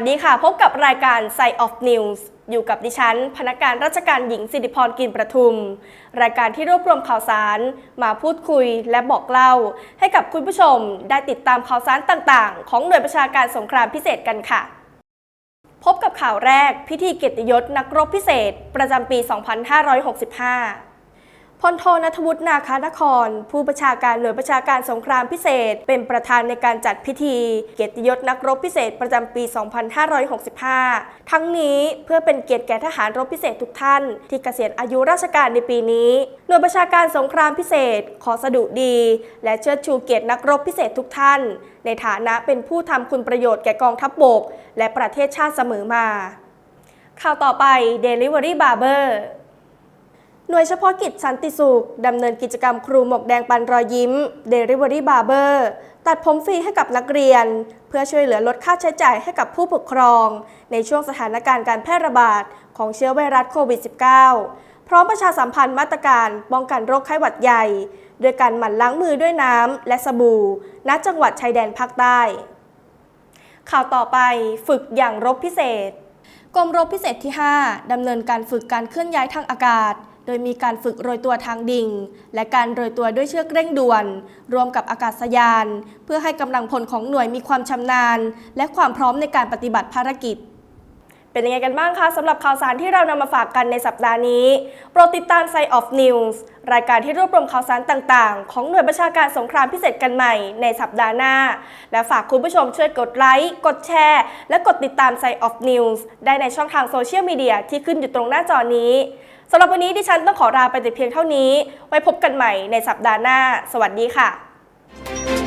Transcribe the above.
สดีค่ะ พบกับรายการ Side of News อยู่กับดิฉัน พนักงานราชการหญิงสิริพรกินประทุม รายการที่รวบรวมข่าวสาร มาพูดคุยและบอกเล่า ให้กับคุณผู้ชมได้ติดตามข่าวสารต่างๆ ของหน่วยประชาการสงครามพิเศษกันค่ะ พบกับข่าวแรกพิธีเกียรติยศนักรบพิเศษ ประจำปี 2565 พลโทนัทวุฒินาคานคร ผู้ประชาการหน่วยประชาการสงครามพิเศษ เป็นประธานในการจัดพิธี เกียรติยศนักรบพิเศษประจำปี 2565 ทั้งนี้เพื่อเป็นเกียรติแก่ทหารรบพิเศษทุกท่าน ที่เกษียณอายุราชการในปีนี้ หน่วยประชาการสงครามพิเศษ ขอสดุดี และเชิดชูเกียรตินักรบพิเศษทุกท่าน ในฐานะเป็นผู้ทำคุณประโยชน์แก่กองทัพบบก และประเทศชาติเสมอมา ข่าวต่อไป Delivery Barber หน่วยเฉพาะกิจสันติสุข ดำเนินกิจกรรมครูหมวกแดงปันรอยยิ้ม Delivery Barber ตัดผมฟรีให้กับนักเรียน เพื่อช่วยเหลือลดค่าใช้จ่ายให้กับผู้ปกครอง ในช่วงสถานการณ์การแพร่ระบาดของเชื้อไวรัสโควิด -19 พร้อมประชาสัมพันธ์มาตรการป้องกันโรคไข้หวัดใหญ่ โดยการหมั่นล้างมือด้วยน้ำและสบู่ ณ จังหวัดชายแดนภาคใต้ ข่าวต่อไปฝึกอย่างรบพิเศษ กรมรบพิเศษที่ 5ดำเนินการฝึกการเคลื่อนย้ายทางอากาศ โดยมีการฝึกโรยตัวทางดิ่ง และการโรยตัวด้วยเชือกเร่งด่วน รวมกับอากาศยาน เพื่อให้กำลังพลของหน่วยมีความชำนาญ และความพร้อมในการปฏิบัติภารกิจ เป็นยังไงกันบ้างคะสำหรับข่าวสารที่เรานำมาฝากกันในสัปดาห์นี้ โปรดติดตาม Side of News รายการที่รวบรวมข่าวสารต่างๆ ของหน่วยประชาการสงครามพิเศษกันใหม่ในสัปดาห์หน้า และฝากคุณผู้ชมช่วยกดไลค์ กดแชร์ และกดติดตาม Side of News ได้ในช่องทางโซเชียลมีเดียที่ขึ้นอยู่ตรงหน้าจอนี้ สำหรับวันนี้ดิฉันต้องขอลาไปแต่เพียงเท่านี้ ไว้พบกันใหม่ในสัปดาห์หน้า สวัสดีค่ะ